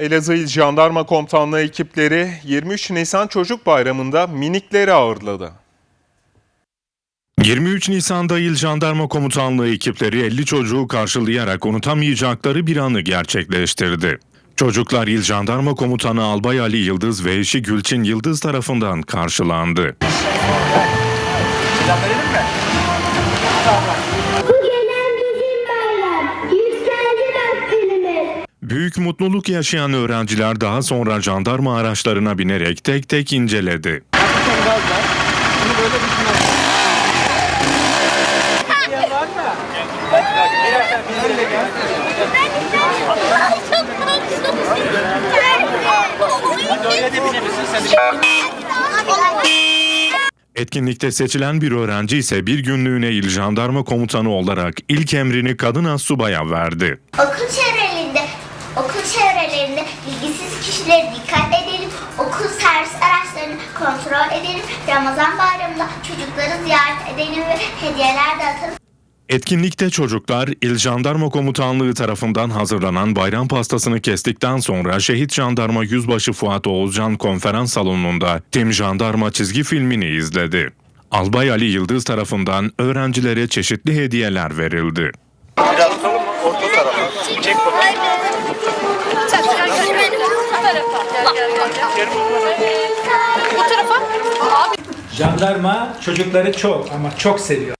Elazığ İl Jandarma Komutanlığı ekipleri 23 Nisan Çocuk Bayramı'nda minikleri ağırladı. 23 Nisan'da İl Jandarma Komutanlığı ekipleri 50 çocuğu karşılayarak unutamayacakları bir anı gerçekleştirdi. Çocuklar İl Jandarma Komutanı Albay Ali Yıldız ve eşi Gülçin Yıldız tarafından karşılandı. Bu gelen Büyük mutluluk yaşayan öğrenciler daha sonra jandarma araçlarına binerek tek tek inceledi. Etkinlikte seçilen bir öğrenci ise bir günlüğüne İl Jandarma Komutanı olarak ilk emrini kadın assubaya verdi. Okul okul çevrelerinde bilgisiz kişileri dikkat edelim. Okul servis araçlarını kontrol edelim. Ramazan bayramında çocukları ziyaret edelim ve hediyeler dağıtalım. Etkinlikte çocuklar İl Jandarma Komutanlığı tarafından hazırlanan bayram pastasını kestikten sonra Şehit Jandarma Yüzbaşı Fuat Oğuzcan konferans salonunda Tim Jandarma çizgi filmini izledi. Albay Ali Yıldız tarafından öğrencilere çeşitli hediyeler verildi. Jandarma çocukları çok ama çok seviyor.